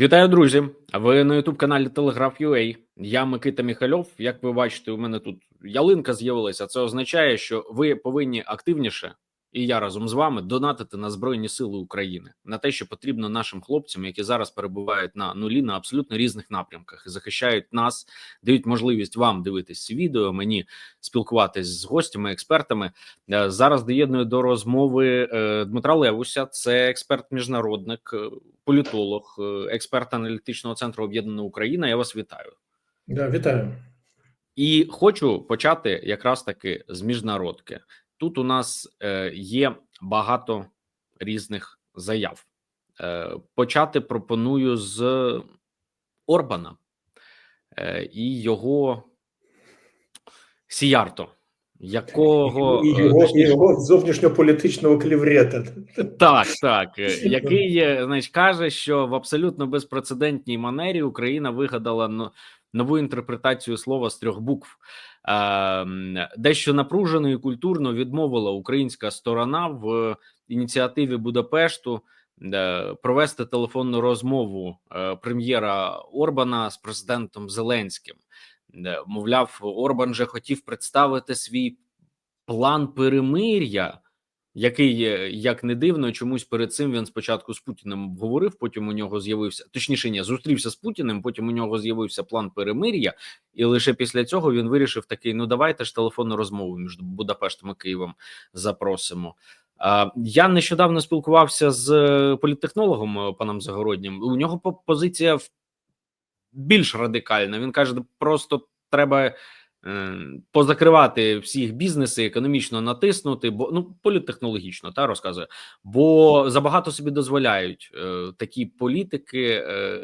Вітаю, друзі! Ви на youtube каналі Telegraph.ua. Я Микита Міхальов. Як ви бачите, у мене тут ялинка з'явилася. Це означає, що ви повинні активніше, і я разом з вами донатити на Збройні Сили України на те, що потрібно нашим хлопцям, які зараз перебувають на нулі на абсолютно різних напрямках і захищають нас, дають можливість вам дивитись ці відео. Мені спілкуватись з гостями, експертами. Е, Зараз доєдную до розмови е, Дмитра Левуся. Це експерт, міжнародник, е, політолог, експерт аналітичного центру Об'єднана Україна. Я вас вітаю. Да, вітаю. І хочу почати якраз таки з міжнародки. Тут у нас е, є багато різних заяв. Е, почати пропоную з Орбана е, і його Сіярто, якого І його, точніше, його зовнішньополітичного кліврета. Так, так, який значить, каже, що в абсолютно безпрецедентній манері Україна вигадала нову інтерпретацію слова з трьох букв. Е, Дещо напружено і культурно відмовила українська сторона в ініціативі Будапешту е, провести телефонну розмову е, прем'єра Орбана з президентом Зеленським. Е, Мовляв, Орбан же хотів представити свій план перемир'я який, е, як не дивно, чомусь перед цим він спочатку з Путіним обговорив, потім у нього з'явився точніше, ні, зустрівся з Путіним. Потім у нього з'явився план перемир'я, і лише після цього він вирішив такий: ну давайте ж телефонну розмову між Будапештом і Києвом запросимо. Я нещодавно спілкувався з е, політтехнологом е, паном Загороднім. У нього по- позиція більш радикальна. Він каже, просто треба позакривати всіх бізнеси, економічно натиснути, бо ну політтехнологічно та розказує, бо забагато собі дозволяють е, такі політики, е,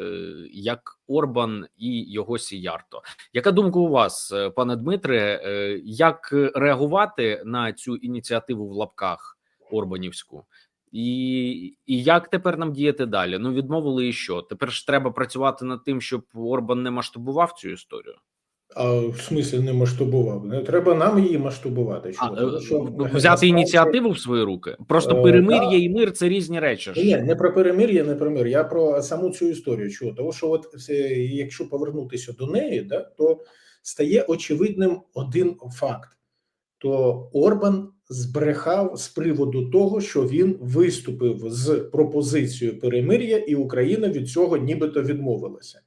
як Орбан і його Сіярто. Яка думка у вас, е, пане Дмитре? Е, як реагувати на цю ініціативу в лапках Орбанівську? І, і як тепер нам діяти далі? Ну відмовили і що? Тепер ж треба працювати над тим, щоб Орбан не масштабував цю історію. А в смислі не масштабував. Не треба нам її масштабувати. А, Чому? е, що, взяти насправді, ініціативу в свої руки. Просто Е, перемир'я да. і мир це різні речі. Ні, не про перемир'я, не про мир. Я про саму цю історію. Чого? Тому що, от це, якщо повернутися до неї, да, то стає очевидним один факт: то Орбан збрехав з приводу того, що він виступив з пропозицією перемир'я, і Україна від цього нібито відмовилася.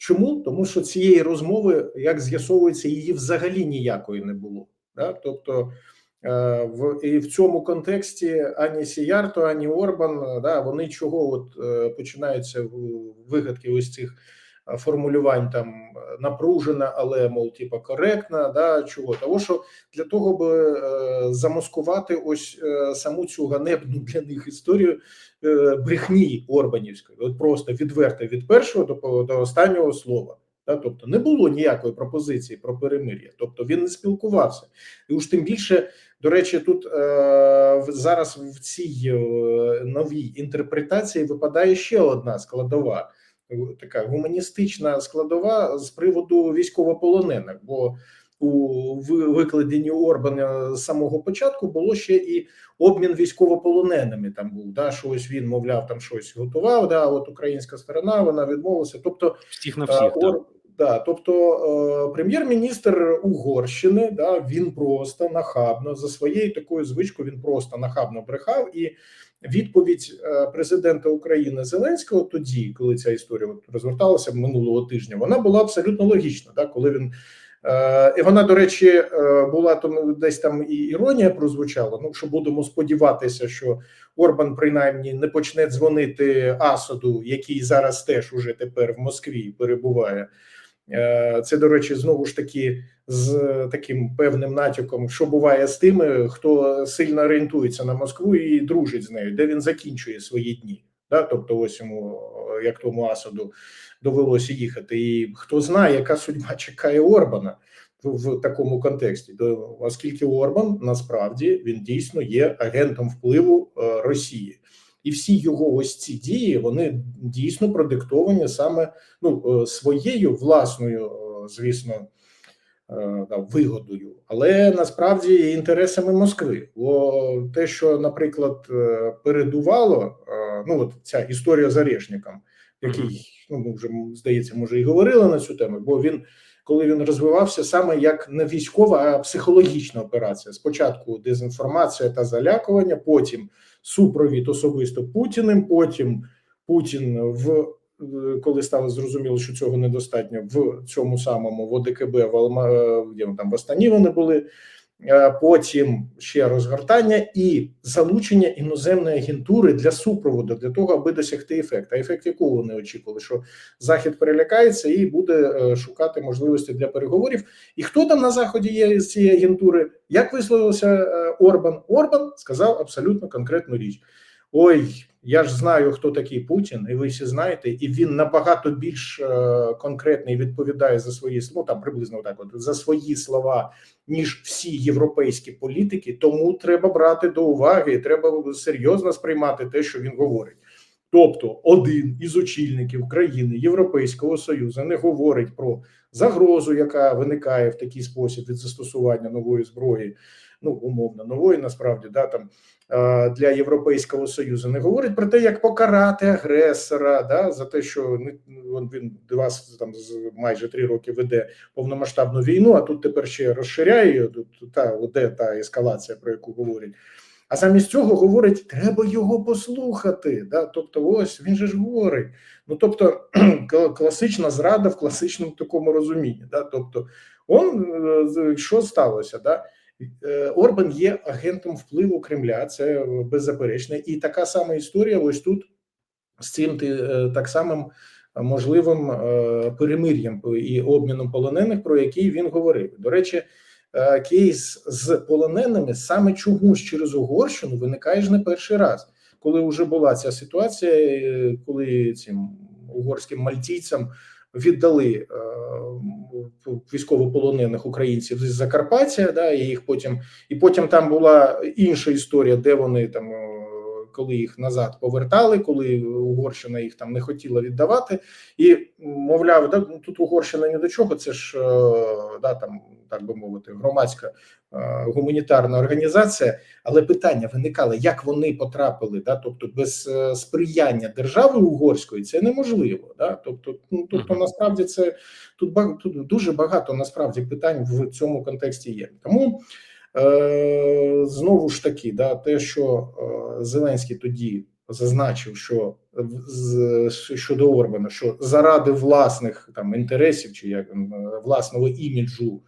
Чому? Тому що цієї розмови, як з'ясовується, її взагалі ніякої не було. Да? Тобто е, в, і в цьому контексті ані Сіярто, ані Орбан, е, да, вони чого от е, починаються вигадки ось цих формулювань там напружена, але мов типа коректна. Да, чого? Того, що для того, би замаскувати ось саму цю ганебну для них історію брехні Орбанівської, просто відверто від першого до, до останнього слова. Да, тобто не було ніякої пропозиції про перемир'я, тобто він не спілкувався, і уж тим більше, до речі, тут е, зараз в цій е, новій інтерпретації випадає ще одна складова, е, така гуманістична складова з приводу військовополонених. Бо у ви- викладенні Орбана з самого початку було ще і обмін військовополоненими. Там був да, що ось він, мовляв, там щось готував. Да, от українська сторона вона відмовилася. Тобто, Всіх на Е, всіх. так. Ор- Да, тобто е, прем'єр-міністр Угорщини, да, він просто нахабно за своєю такою звичкою, він просто нахабно брехав. І відповідь е, президента України Зеленського тоді, коли ця історія от розверталася минулого тижня, вона була абсолютно логічна. Да, коли він і вона, до речі, е, була тому десь там і іронія прозвучала. Ну що будемо сподіватися, що Орбан принаймні не почне дзвонити Асаду, який зараз теж уже тепер в Москві перебуває. Е, Це, до речі, знову ж таки з таким певним натяком, що буває з тими, хто сильно орієнтується на Москву і дружить з нею, де він закінчує свої дні. Да? Тобто, ось йому, е, як тому Асаду, довелося їхати. І хто знає, яка судьба чекає Орбана в, такому контексті, То, оскільки Орбан насправді він дійсно є агентом впливу е, Росії. І всі його ось ці дії вони дійсно продиктовані саме ну е, своєю власною, е, звісно, вигодою, але насправді інтересами Москви. Бо те, що, наприклад, передувало, ну от ця історія з Орешником, який Ну, ми вже здається, може і говорили на цю тему, бо він, коли він розвивався, саме як не військова, а психологічна операція. Спочатку дезінформація та залякування, потім супровід особисто Путіним, потім Путін в е, коли стало зрозуміло, що цього недостатньо в цьому самому в ОДКБ в Алма, е, там в Астані вони були. Е, Потім ще розгортання і залучення іноземної агентури для супроводу для того, аби досягти ефекту. А ефект якого вони очікували, що захід перелякається і буде е, шукати можливості для переговорів. І хто там на заході є з цієї агентури? Як висловився е, Орбан? Орбан сказав абсолютно конкретну річ: ой, я ж знаю, хто такий Путін, і ви всі знаєте, і він набагато більш е, конкретний відповідає за свої ну там приблизно так, от за свої слова, ніж всі європейські політики. Тому треба брати до уваги, треба серйозно сприймати те, що він говорить. Тобто, один із очільників країни Європейського союзу не говорить про загрозу, яка виникає в такий спосіб від застосування нової зброї, ну умовно нової, насправді да там для Європейського союзу, не говорить про те, як покарати агресора, да за те, що він, він два там майже три роки веде повномасштабну війну, а тут тепер ще розширяє тут та де та ескалація, про яку говорять. А замість цього говорить, треба його послухати. Да? Тобто, ось він же ж говорить. Ну тобто, класична зрада в класичному такому розумінні. Да? Тобто, он е, що сталося? Да? Е, Орбан є агентом впливу Кремля, це беззаперечно, і така сама історія. Ось тут з цим е, так самим можливим перемир'ям і обміном полонених, про який він говорив. До речі. Кейс з полоненими саме чомусь через Угорщину виникає ж не перший раз, коли вже була ця ситуація, коли цим угорським мальтійцям віддали військовополонених українців з Закарпаття, да, і їх потім і потім там була інша історія, де вони там. Коли їх назад повертали, коли Угорщина їх там не хотіла віддавати, і мовляв, да, тут Угорщина ні до чого, це ж да там так би мовити, громадська гуманітарна організація, але питання виникало, як вони потрапили, да, тобто без сприяння держави угорської це неможливо. Да, тобто, ну тобто, насправді це тут тут дуже багато насправді питань в цьому контексті є. Тому е, знову ж таки, да, те, що е, Зеленський тоді. Зазначив, що щодо Орбана, що заради власних там інтересів чи як власного іміджу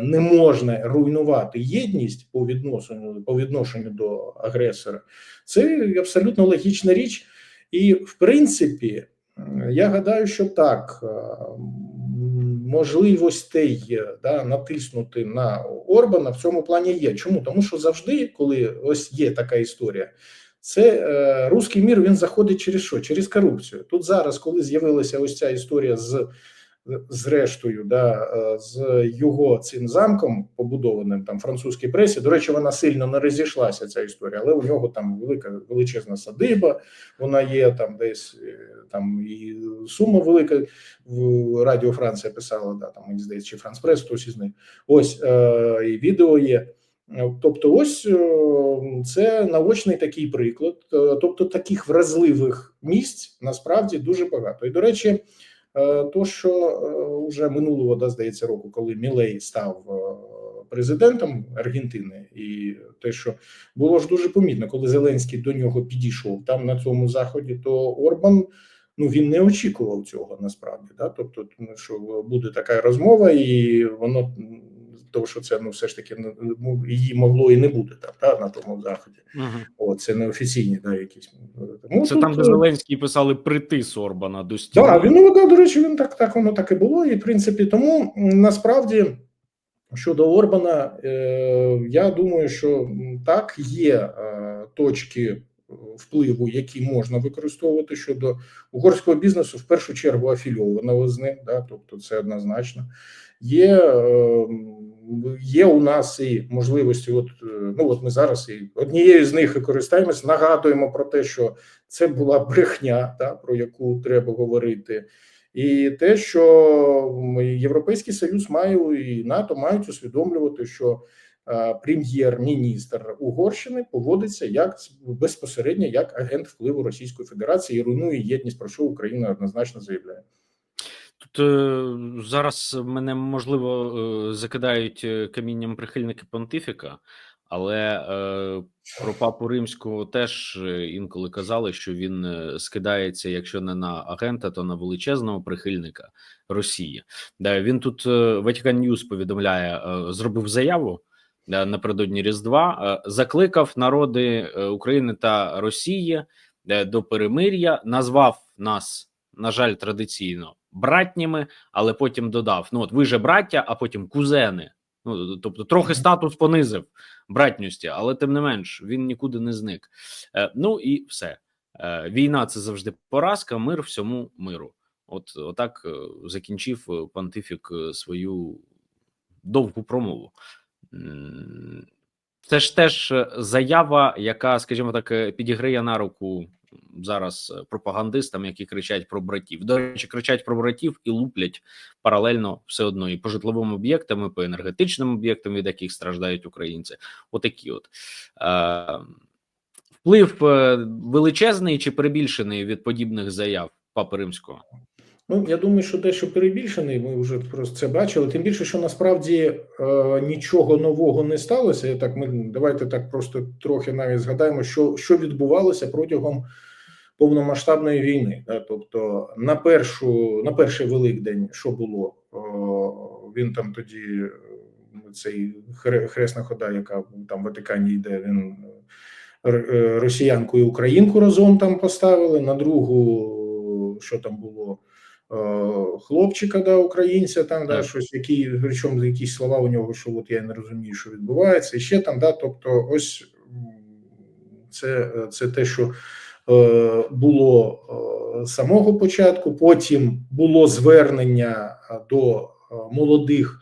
не можна руйнувати єдність по відношенню по відношенню до агресора, це абсолютно логічна річ, і в принципі, я гадаю, що так можливостей да, натиснути на Орбана в цьому плані є. Чому тому, що завжди, коли ось є така історія. Це е, руський мір він заходить через що? Через корупцію. Тут зараз, коли з'явилася ось ця історія з зрештою, да, е, з його цим замком, побудованим там французькій пресі. До речі, вона сильно не розійшлася. Ця історія, але у нього там велика величезна садиба. Вона є там десь е, там і сума велика. В Радіо Франція писала, да там мені здається, чи Франс Прес, хтось із них. Ось е, і відео є. Тобто, ось це наочний такий приклад. Тобто, таких вразливих місць насправді дуже багато. І до речі. Е, то що вже е, минулого да, здається року, коли Мілей став е, президентом Аргентини, і те, що було ж дуже помітно, коли Зеленський до нього підійшов там на цьому заході, то Орбан. Ну він не очікував цього насправді, да. Тобто, що буде така розмова, і воно того, що це ну все ж таки ну, її могло і не бути там та, на тому заході. Угу. О, це не офіційні, да, якісь Тому це тут, там, де Зеленський писали прийти з Орбана до стіни. Так, він ну, да, до речі, він так так воно так і було. І в принципі, тому насправді щодо Орбана, е, я думаю, що так є е, точки. Впливу, які можна використовувати щодо угорського бізнесу, в першу чергу афільованого з ним, да, тобто це однозначно є е, є у нас і можливості. От ну от ми зараз і однією з них і користаємось, нагадуємо про те, що це була брехня, та про яку треба говорити, і те, що Європейський Союз має і НАТО мають усвідомлювати, що е, прем'єр-міністр Угорщини поводиться як безпосередньо як агент впливу Російської Федерації і руйнує єдність, про що Україна однозначно заявляє. Тут е, зараз мене можливо е, закидають е, камінням прихильники понтифіка, але про папу римського теж інколи казали, що він скидається, якщо не на агента, то на величезного прихильника Росії. Він тут Vatican News повідомляє, зробив заяву напередодні Різдва, закликав народи України та Росії до перемир'я, назвав нас, на жаль, традиційно братніми, але потім додав: ну от ви же браття, а потім кузени. Ну тобто, трохи статус понизив братньості, але тим не менш він нікуди не зник. Е, ну і все. Е, війна це завжди поразка, мир всьому миру. От отак е, закінчив е, понтифік е, свою довгу промову. Це ж теж заява, яка, скажімо так, підіграє на руку зараз е, пропагандистам, які кричать про братів. До речі, кричать про братів і луплять паралельно все одно і по житловим об'єктам, і по енергетичним об'єктам, від яких страждають українці. Отакі от. Е, вплив е, величезний чи перебільшений від подібних заяв Папи Римського? Ну, я думаю, що дещо перебільшений. Ми вже просто це бачили. Тим більше, що насправді е, нічого нового не сталося. Я так ми давайте так просто трохи навіть згадаємо, що, що відбувалося протягом повномасштабної війни. Да? Тобто, на першу на перший великдень, що було, О, він там тоді е, цей хресна хода, яка там в Ватикані йде, він е, росіянку і українку разом там поставили. На другу, що там було е, хлопчика, да, українця, там да, щось, які, причому якісь слова у нього, що от я не розумію, що відбувається, і ще там, да, тобто, ось це, це те, що е, було е, з самого початку. Потім було звернення е, до е, молодих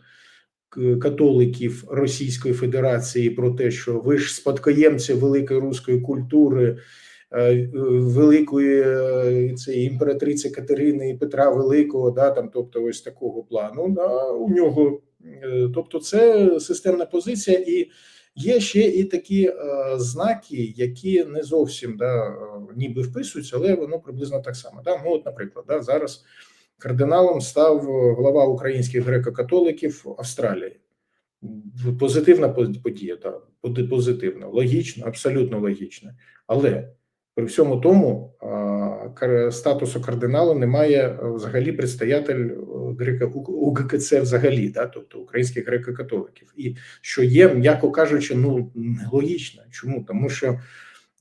католиків Російської Федерації про те, що ви ж спадкоємці великої руської культури, е, е, великої е, цієї імператриці Катерини і Петра Великого, да, там, тобто ось такого плану. Да, у нього, е, тобто, це системна позиція, і є ще і такі е, знаки, які не зовсім да, е, ніби вписуються, але воно приблизно так само. Да? Ну, от, наприклад, да, зараз кардиналом став глава українських греко-католиків Австралії. Позитивна подія, так, позитивна, логічно, абсолютно логічно. Але при всьому тому статусу кардинала немає е, взагалі предстоятель е, УГКЦ взагалі, да, тобто українських греко-католиків. І що є, м'яко кажучи, ну нелогічно. Чому? Тому що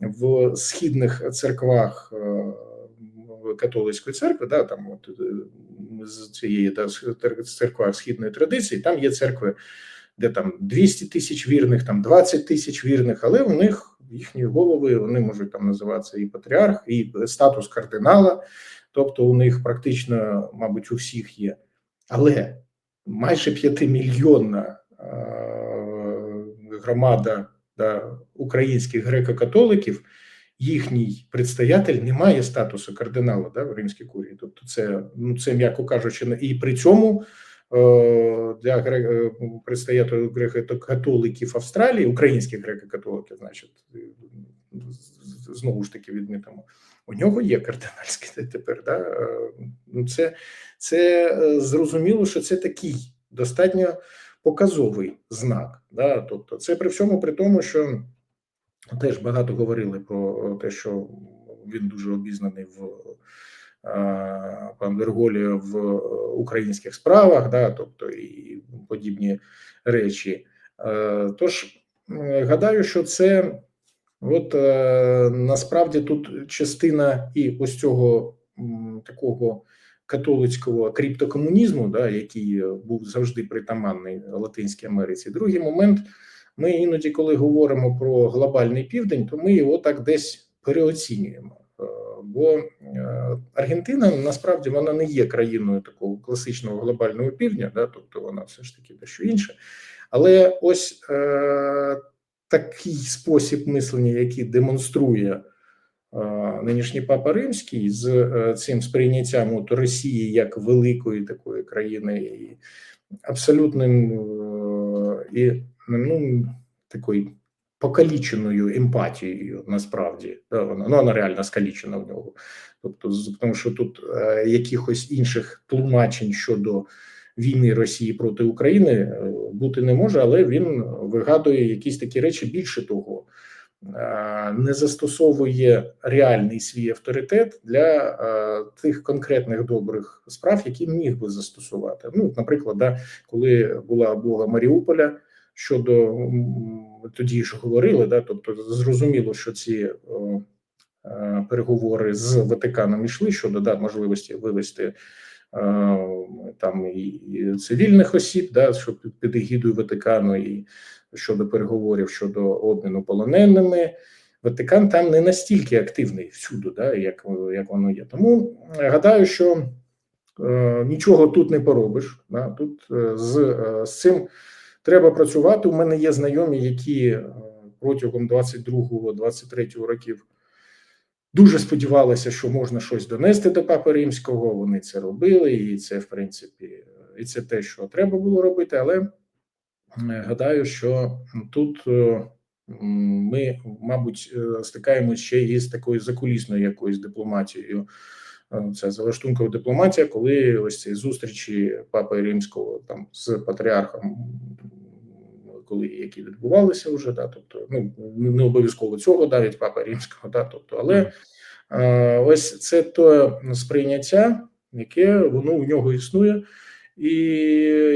в східних церквах е, католицької церкви, да, там от з цієї да, церква східної традиції, там є церкви, де там 200 тисяч вірних, там 20 тисяч вірних, але у них їхні голови вони можуть там називатися і патріарх, і статус кардинала, тобто у них практично, мабуть, у всіх є. Але майже п'ятимільйонна громада да, українських греко-католиків, їхній предстоятель не має статусу кардинала да, в римській курії. Тобто, це ну це м'яко кажучи, і при цьому для гре- е, предстоятелів греко-католиків Австралії, українських греко-католиків, значить, е, знову ж таки відмітимо. У нього є кардинальський тепер. Да? Е, Ну, це, це е, зрозуміло, що це такий достатньо показовий знак. Да? Тобто, це при всьому при тому, що теж багато говорили про те, що він дуже обізнаний в е, пан Верголі в українських справах, да, тобто і подібні речі. Е, Тож е, гадаю, що це от е, насправді тут частина і ось цього такого католицького криптокомунізму, да, який е, був завжди притаманний Латинській Америці. Другий момент. Ми іноді, коли говоримо про глобальний південь, то ми його так десь переоцінюємо. Бо е, Аргентина насправді вона не є країною такого класичного глобального півдня, да, тобто вона все ж таки дещо інше. Але ось е, такий спосіб мислення, який демонструє е, нинішній папа римський з е, цим сприйняттям от Росії як великої такої країни, і абсолютним е, і ну такою покаліченою емпатією, насправді да, вона ну вона реально скалічена в нього. Тобто, тому що тут е, якихось інших тлумачень щодо війни Росії проти України е, бути не може, але він вигадує якісь такі речі. Більше того, е, не застосовує реальний свій авторитет для е, тих конкретних добрих справ, які міг би застосувати. Ну, наприклад, да, коли була облога Маріуполя щодо тоді ж говорили, да, тобто зрозуміло, що ці е, переговори з Ватиканом йшли щодо да, можливості вивести е, там і, цивільних осіб, да, що під, егідою Ватикану, і щодо переговорів щодо обміну полоненими. Ватикан там не настільки активний всюди, да, як, як воно є. Тому е, гадаю, що е, нічого тут не поробиш. Да, тут е, з, е, з цим треба працювати. У мене є знайомі, які е, протягом 22-23 років дуже сподівалися, що можна щось донести до Папи Римського. Вони це робили, і це, в принципі, і це те, що треба було робити. Але е, гадаю, що тут е, ми, мабуть, стикаємося ще із такою закулісною якоюсь дипломатією. Це залаштункова дипломатія, коли ось ці зустрічі Папи Римського там з патріархом, коли які відбувалися вже, да, тобто ну не обов'язково цього, навіть Папа Римського, да, тобто, але е, ось це то сприйняття, яке воно у нього існує, і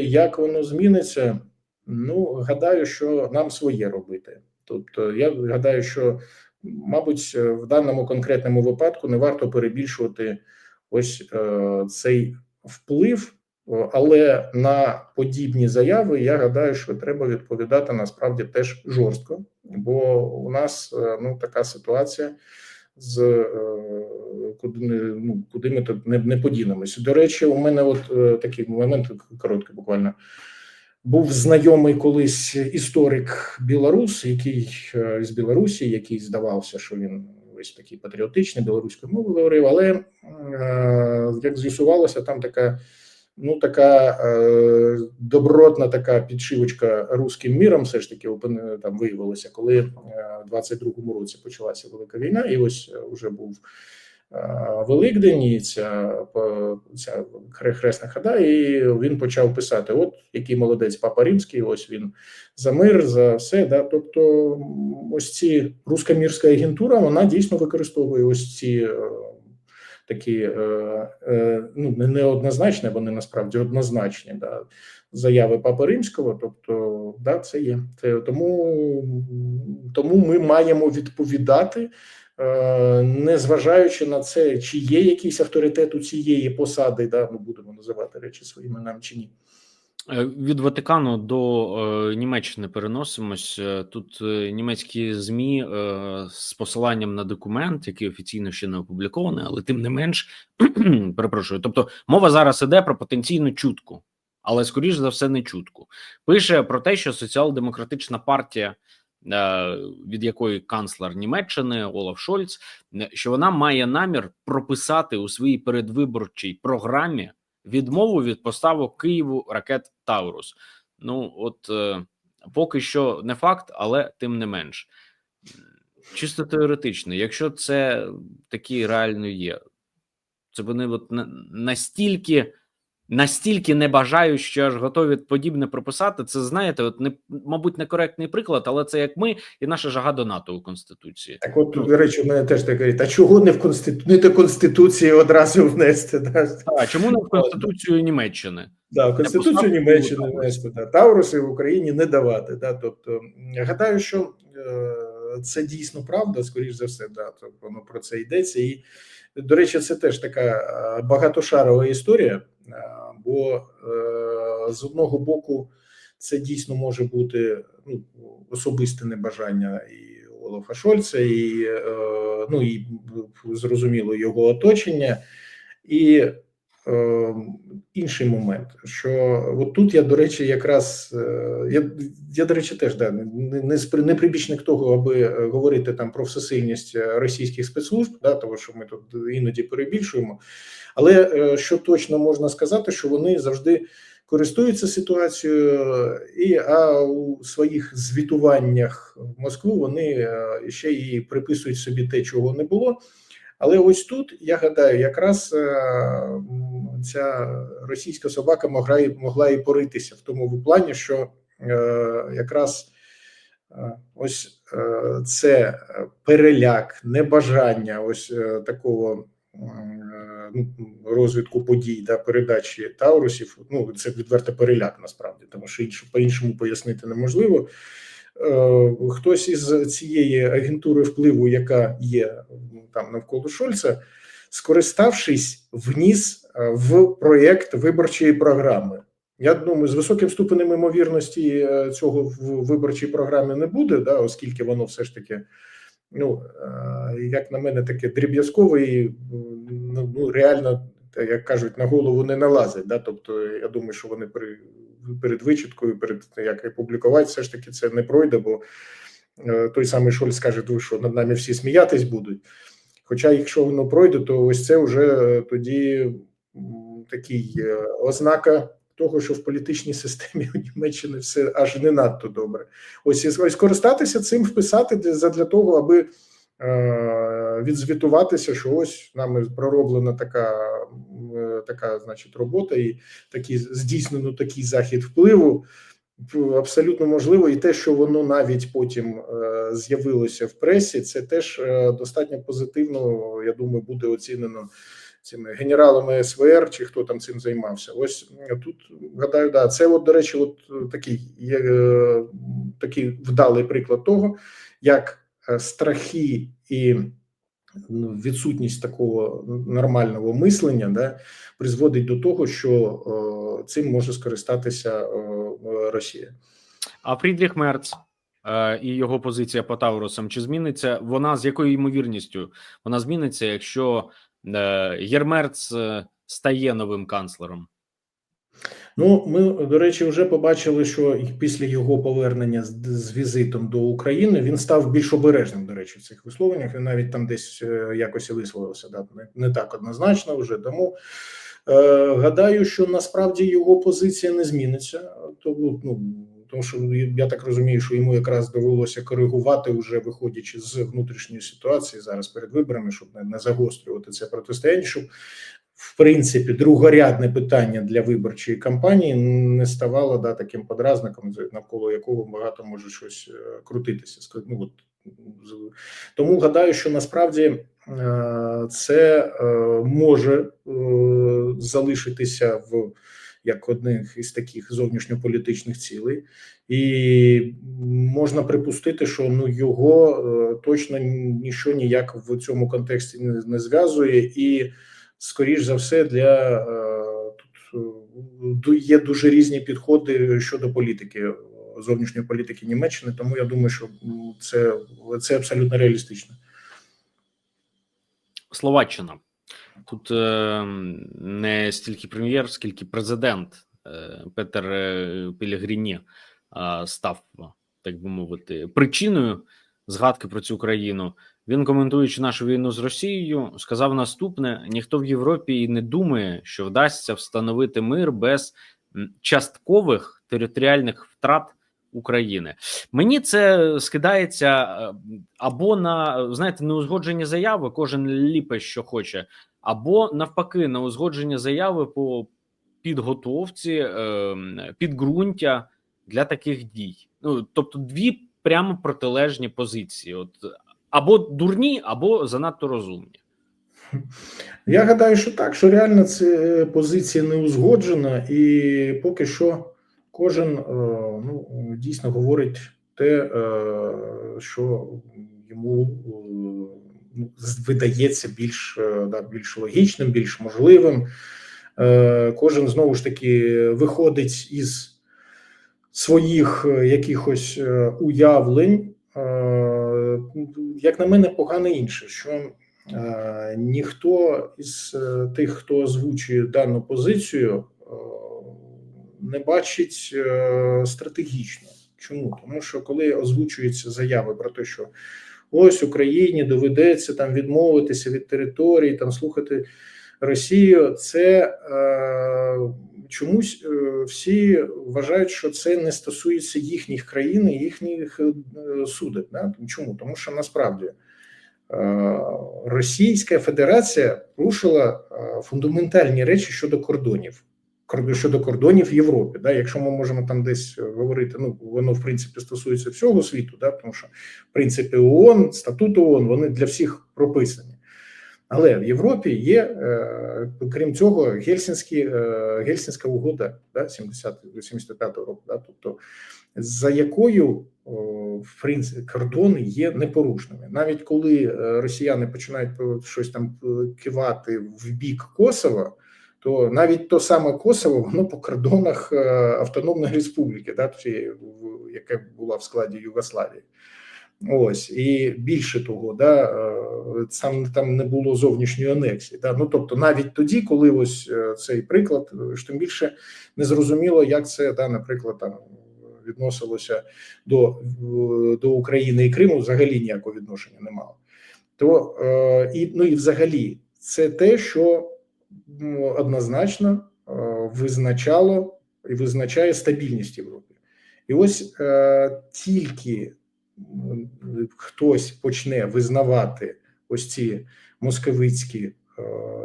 як воно зміниться, ну гадаю, що нам своє робити. Тобто, я гадаю, що мабуть, в даному конкретному випадку не варто перебільшувати ось е, цей вплив, але на подібні заяви я гадаю, що треба відповідати насправді теж жорстко, бо у нас е, ну така ситуація. З е, куди ну куди ми тут не, не подінемося. До речі, у мене от е, такий момент короткий, буквально був знайомий колись історик білорус, який е, з Білорусі, який здавався, що він ось такий патріотичний білоруською мовою говорив, але е, як з'ясувалося, там така. Ну, така е, добротна така підшивочка руським міром, все ж таки опин- там виявилося, коли е, в 22-му році почалася велика війна, і ось вже був е, Великдень, і ця, ця хресна хода, і він почав писати: от який молодець Папа Римський, ось він за мир, за все. Да? Тобто, ось ці руськомірська агентура, вона дійсно використовує ось ці. Такі е, е, ну не неоднозначні, вони насправді однозначні да, заяви Папи Римського. Тобто, да, це є. Це тому, тому ми маємо відповідати, е, незважаючи на це, чи є якийсь авторитет у цієї посади, да, ми будемо називати речі своїми нам чи ні. Е, Від Ватикану до е, Німеччини переносимось. Е, Тут німецькі змі з посиланням на документ, який офіційно ще не опублікований, але тим не менш перепрошую. Тобто, мова зараз іде про потенційну чутку, але скоріш за все не чутку. Пише про те, що соціал-демократична партія, від якої канцлер Німеччини Олаф Шольц, що вона має намір прописати у своїй передвиборчій програмі відмову від поставок Києву ракет Таурус. Ну от е, поки що не факт, але тим не менш, чисто теоретично, якщо це такі реально є, це вони от настільки. Настільки не бажають, що аж готові подібне прописати. Це знаєте, от не мабуть некоректний приклад, але це як ми і наша жага до НАТО у конституції. Так, от до речі, у мене теж так говорять, а чого не в конститу... не до конституції одразу внести? Да? А чому не в конституцію Німеччини? Да, Конституцію Німеччини внести, да, Тауруси в Україні не давати. Да, тобто, м, гадаю, що е, це дійсно правда, скоріш за все, да, то воно про це йдеться. І, до речі, це теж така е, багатошарова історія, бо е, з одного боку це дійсно може бути ну, особисте небажання і Олафа Шольца, і, е, ну, і зрозуміло його оточення. І е, інший момент, що от тут я, до речі, якраз е, я, я до речі, теж да, не, не, не прибічник того, аби е, говорити там про всесильність е, російських спецслужб, да, того що ми тут іноді перебільшуємо. Але що точно можна сказати, що вони завжди користуються ситуацією, і а у своїх звітуваннях в Москву вони ще і приписують собі те, чого не було. Але ось тут я гадаю, якраз е, ця російська собака могла і могла і поритися в тому плані, що е, якраз е, ось це переляк, небажання ось такого ну, розвитку подій та передачі Таурусів. Ну це відверто переляк насправді, тому що інше по-іншому пояснити неможливо. Е, Хтось із цієї агентури впливу, яка є там навколо Шольца, скориставшись, вніс е, в проєкт виборчої програми. Я думаю, з високим ступенем ймовірності е, цього в виборчій програмі не буде, да, оскільки воно все ж таки, ну як на мене, таке дріб'язкове і ну, реально, як кажуть, на голову не налазить. Да? Тобто, я думаю, що вони при перед вичіткою, перед як і публікувати, все ж таки це не пройде, бо е, той самий Шольц скаже, що над нами всі сміятись будуть. Хоча, якщо воно пройде, то ось це вже тоді такий е, ознака того, що в політичній системі у Німеччини все аж не надто добре. Ось і скористатися цим, вписати для, того, аби відзвітуватися, що ось нами пророблена така, е, така значить, робота, і такі здійснено такий захід впливу. Абсолютно можливо, і те, що воно навіть потім е, з'явилося в пресі, це теж е, достатньо позитивно. Я думаю, буде оцінено цими генералами СВР чи хто там цим займався. Ось е, тут гадаю, да, це от до речі, от е, такий є е, такий вдалий приклад того, як е, страхи і ну, відсутність такого нормального мислення да, призводить до того, що е, цим може скористатися е, е, Росія. А Фрідріх Мерц е, і його позиція по Таурусам чи зміниться вона з якою ймовірністю вона зміниться, якщо е, Єрмерц е, стає новим канцлером? Ну, ми, до речі, вже побачили, що після його повернення з, візитом до України він став більш обережним, до речі, в цих висловленнях. Він навіть там десь е, якось висловився, да, не, так однозначно вже. Тому е, гадаю, що насправді його позиція не зміниться. Тому, ну, тому що я так розумію, що йому якраз довелося коригувати, вже виходячи з внутрішньої ситуації зараз перед виборами, щоб не загострювати це протистояння, щоб в принципі другорядне питання для виборчої кампанії не ставало да, таким подразником, навколо якого багато може щось е, крутитися. Ну, от, тому гадаю, що насправді е, це е, може залишитися в як одних із таких зовнішньополітичних цілей, і можна припустити, що ну його точно ніщо ніяк в цьому контексті не зв'язує і скоріш за все, для е, тут е, є дуже різні підходи щодо політики е, зовнішньої політики Німеччини. Тому я думаю, що це, це абсолютно реалістично. Словаччина тут е, не стільки прем'єр, скільки президент е, Петер Пелегріні е, став, так би мовити, причиною згадки про цю країну. Він, коментуючи нашу війну з Росією, сказав наступне: ніхто в Європі і не думає, що вдасться встановити мир без часткових територіальних втрат України. Мені це скидається е, або на знаєте, неузгодження заяви, кожен ліпе, що хоче, або навпаки, на узгодження заяви по підготовці, е, підґрунтя для таких дій. Ну тобто, дві прямо протилежні позиції: от або дурні, або занадто розумні. Я гадаю, що так, що реально це позиція не узгоджена, і поки що кожен е, ну, дійсно говорить те, е, що йому е, ну, видається більш, да, більш логічним, більш можливим. Кожен знову ж таки виходить із своїх якихось уявлень. Як на мене, погано інше, що Е, ніхто із е, тих, хто озвучує дану позицію, е, не бачить е, стратегічно. Чому? Тому що коли озвучуються заяви про те, що ось Україні доведеться там відмовитися від території, там слухати Росію, це е, чомусь е, всі вважають, що це не стосується їхніх країн і їхніх е, судеб. Да? Чому? Тому що насправді е, Російська Федерація порушила е, фундаментальні речі щодо кордонів. Кор- Щодо кордонів в Європі, да, якщо ми можемо там десь говорити, ну воно в принципі стосується всього світу, да, тому що принципи ООН, статут ООН, вони для всіх прописані. Але в Європі є, е, крім цього, Гельсінські, е, Гельсінська угода да, 70 75-го року, да, тобто за якою в принципі кордони є непорушними. Навіть коли е, росіяни починають щось там кивати в бік Косова, то навіть то саме Косово воно по кордонах Автономної Республіки, да, яка була в складі Югославії. Ось і більше того, да е, сам там не було зовнішньої анексії. Да? Ну тобто, навіть тоді, коли ось е, цей приклад, е, ж тим більше не зрозуміло, як це да, наприклад, там відносилося до, до України і Криму, взагалі ніякого відношення не мало. То і ну і взагалі, це те, що однозначно е, визначало і визначає стабільність Європи. І ось тільки хтось почне визнавати ось ці московицькі е,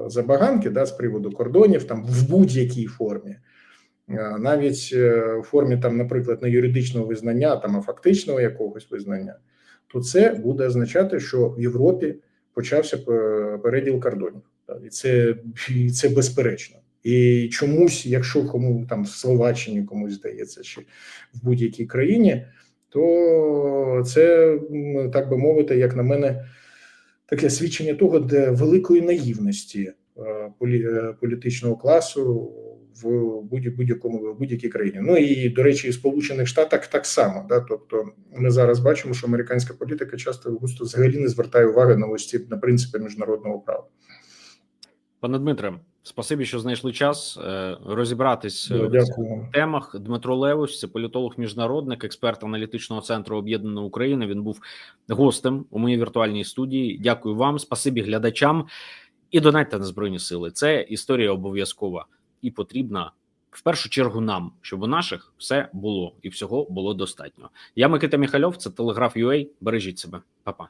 забаганки да, з приводу кордонів там в будь-якій формі, е, навіть е, в формі там, наприклад, не юридичного визнання, там, а фактичного якогось визнання, то це буде означати, що в Європі почався переділ кордонів. І це, і це безперечно. І чомусь, якщо кому там в Словаччині комусь здається, чи в будь-якій країні, то це, так би мовити, як на мене, таке свідчення того, де великої наївності е, е, політичного класу в будь- будь-якому в будь-якій країні. Ну і до речі, в Сполучених Штатах так само. Да? Тобто, ми зараз бачимо, що американська політика часто густо взагалі не звертає уваги на ось ці на принципи міжнародного права. Пане Дмитре, спасибі, що знайшли час е, розібратись е, в Дякую. темах. Дмитро Левич, це політолог, міжнародник, експерт аналітичного центру Об'єднана Україна. Він був гостем у моїй віртуальній студії. Дякую вам, спасибі глядачам і донайте на збройні сили. Це історія обов'язкова і потрібна в першу чергу нам, щоб у наших все було і всього було достатньо. Я Микита Міхальов, це телеграф UA. Бережіть себе, Па-па.